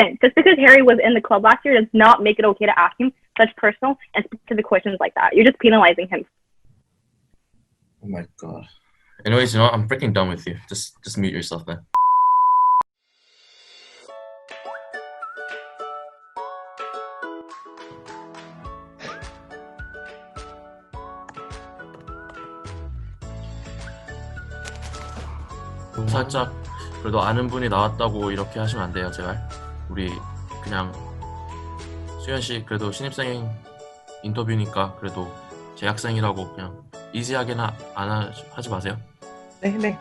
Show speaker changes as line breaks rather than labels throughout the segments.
didn't. Just because Harry was in the club last year does not make it okay to ask him such personal and specific questions like that. You're just penalizing him.
Oh my god. Anyways, you know what? I'm freaking done with you. Just just mute yourself then. 살짝 그래도 아는 분이 나왔다고 이렇게 하시면 안 돼요 제발 우리 그냥 수현 씨 그래도 신입생 인터뷰니까 그래도 재학생이라고 그냥 이지하게나 안 하, 하지 마세요
네, 네.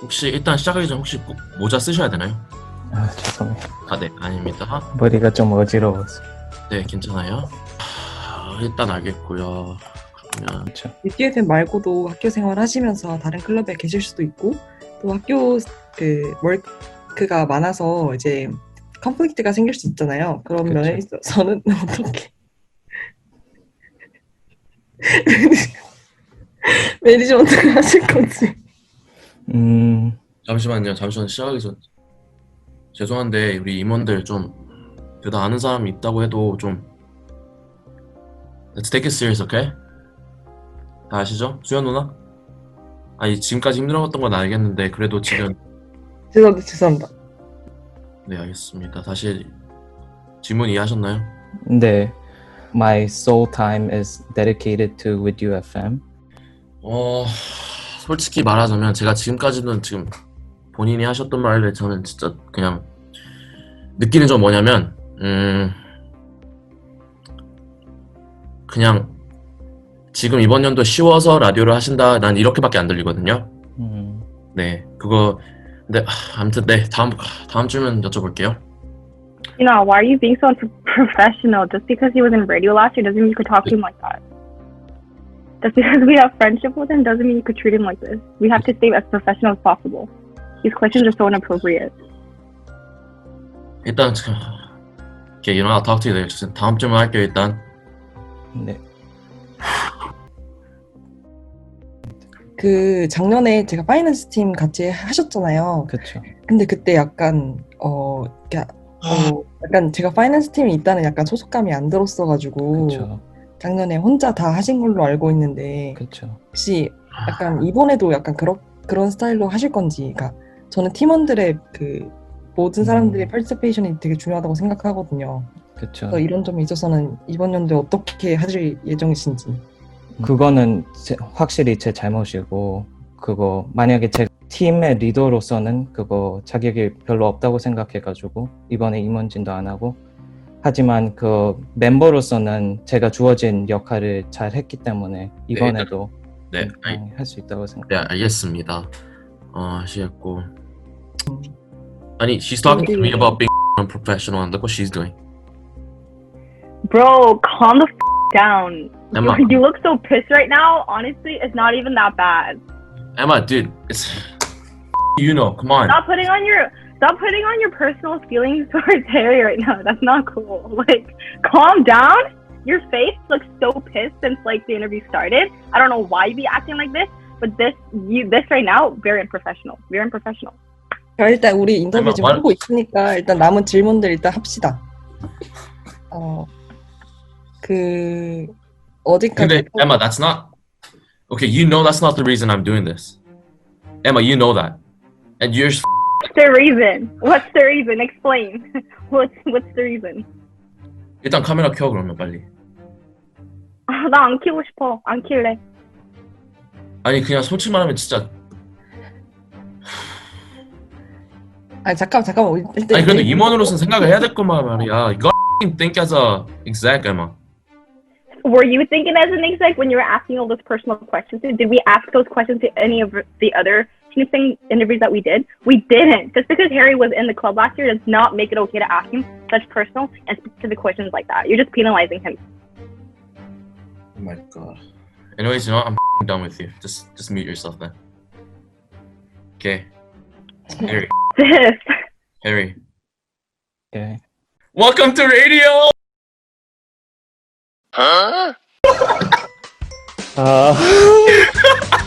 혹시 일단 시작하기 전 혹시 꼭 모자 쓰셔야 되나요?
아 죄송해요.
아 네 아닙니다
머리가 좀 어지러워서.
네 괜찮아요 하, 일단 알겠고요 그러면
그렇죠.
BTSM 말고도 학교 생활 하시면서 다른 클럽에 계실 수도 있고 또 학교 그 월크가 많아서 이제 컨플릭트가 생길 수 있잖아요. 그런
그쵸.
면에 있어서는 어떻게 매니지먼트를 하실 건지.
음
잠시만요 잠시만 시작하기 전 죄송한데 우리 임원들 좀 그래도 아는 사람이 있다고 해도 좀 Let's take it serious, okay? 다 아시죠? 수현 누나? 아니 지금까지 힘들었던 건 알겠는데 그래도 지금
죄송합니다. 죄송합니다.
네 알겠습니다 다시 질문 이해하셨나요?
네. My soul time is dedicated to With You FM.
어 솔직히 말하자면 제가 지금까지는 지금 본인이 하셨던 말을 저는 진짜 그냥 느끼는 점 뭐냐면 음 그냥 지금 이번 연도 쉬워서 라디오를 하신다 난 이렇게밖에 안 들리거든요
음,
네 그거 근데 아, 아무튼 네 다음 다음 질문 여쭤볼게요
You know, why are you being so unprofessional? Just because he was in radio last year doesn't mean you could talk to him like that. Just because we have friendship with him doesn't mean you could treat him like this. We have to stay as professional as possible. These questions are so inappropriate.
일단 저- 오케이 you know I'll talk to you later 다음 질문 할게요 일단
네.
그 작년에 제가 파이낸스 팀 같이 하셨잖아요.
그렇죠.
근데 그때 약간 어, 어 약간 제가 파이낸스 팀이 있다는 약간 소속감이 안 들었어가지고
그렇죠.
작년에 혼자 다 하신 걸로 알고 있는데
그렇죠.
혹시 약간 이번에도 약간 그런 그런 스타일로 하실 건지, 그러니까 저는 팀원들의 그 모든 사람들의
음.
파티시페이션이 되게 중요하다고 생각하거든요.
그렇죠.
이런 점에 있어서는 이번 연도에 어떻게 하실 예정이신지.
그거는 제- 확실히 제 잘못이고 그거 만약에 제 팀의 리더로서는 그거 자격이 별로 없다고 생각해가지고 이번에 임원진도 안 하고 하지만 그 멤버로서는 제가 주어진 역할을 잘 했기 때문에 이번에도
네 아니,
할수 있다고 생각.
네 알겠습니다. 어 아시겠고. 아니 she's talking to me about being unprofessional and look what she's doing.
Bro, calm the f- down.
Emma.
You, you look so pissed right now. Honestly, it's not even that bad.
Emma dude it's you know come on
Stop putting on your stop putting on your personal feelings towards Harry right now. That's not cool. Like, calm down. Your face looks so pissed since like the interview started. I don't know why you be acting like this, but this you this right now very unprofessional. Very unprofessional.
자, 일단 우리 인터뷰
아마
지금
말-
하고 있으니까 일단 남은 질문들 일단 합시다. 어, 그 어디까지?
근데 Emma that's not okay you know that's not the reason I'm doing this Emma you know that and you're just
What's the reason? What's the reason? Explain. what's what's the reason?
일단 카메라 켜 그러면 빨리
아, 나안 키고 싶어. 안 킬래.
아니 그냥 솔직히 말하면 진짜
아니 잠깐 잠깐만 일단
아니 그래도
이-
임원으로서는 생각을 해야 될 것만 말이야 you gotta think as a exec Emma
Were you thinking as an exec when you were asking all those personal questions? Did we ask those questions to any of the other thing interviews that we did? We didn't. Just because Harry was in the club last year does not make it okay to ask him such personal and specific questions like that. You're just penalizing him.
Oh my god. Anyways, you know what? I'm done with you. Just just mute yourself then. Okay. Harry.
This.
Harry.
Okay.
Welcome to radio.
아,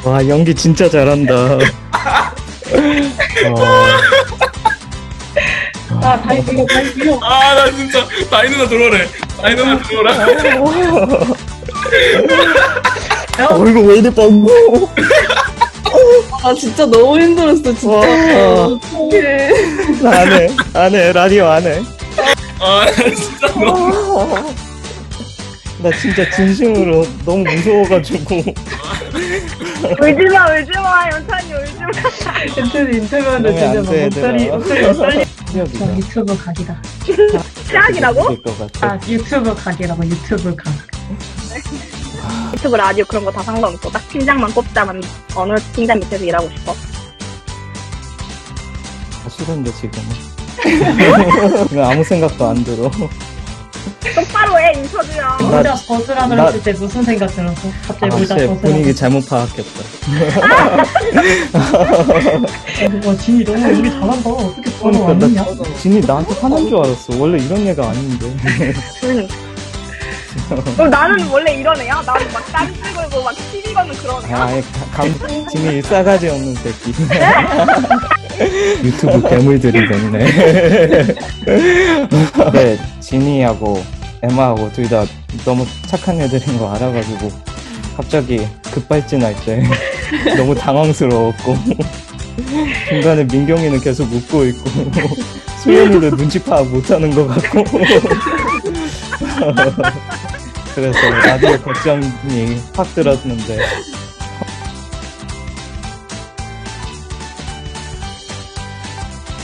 와 연기 진짜 잘한다. 어,
아 다이 비교 다이 비교
아 나 진짜 나이 누나 들어오래 나이 누나 들어오라
얼굴 왜 이리 뻔고?
아 진짜 너무 힘들었어 진짜. 어떡해.
안 해 안 해 라디오 안 해.
아 나 진짜 너무
나 진짜 진심으로 너무 무서워가지고
울지마 울지마 연찬이 울지마
인터뷰 인터뷰하는데
그러면
진짜
안 돼,
막 목소리
얘들아.
목소리 떨리. 저 유튜브 각이다?
될것 같아.
아 유튜브 각이라고 유튜브 각
유튜브 라디오 그런 거 다 상관없어 딱 팀장만 꼽자면 어느 팀장 밑에서 일하고 싶어
다 싫은데 지금은. 아무 생각도 안 들어.
똑바로 해 인터뷰야
나-
모자 벗으라
나-
그랬을 때 무슨 생각 들었어? 갑자기
아, 쟤
벗으라
분위기 잘못 파악했다.
와 진이 너무 연기 잘한다 어떻게 바로
그러니까
왔느냐?
나 진이 나한테 화난 줄 알았어. 원래 이런 애가 아닌데.
응. 그럼 나는 원래 이런 애야? 나는 막 딴지 걸고 막 TV 거는 그런 애야?
아, 감, 진이 싸가지 없는 새끼. 유튜브 괴물들이 됐네. 네, 진이하고 에마하고 둘 다 너무 착한 애들인 거 알아가지고 갑자기 급발진할 때 너무 당황스러웠고 중간에 민경이는 계속 웃고 있고 수연이도 눈치 파악 못하는 것 같고 그래서 라디오 걱정이 확 들었는데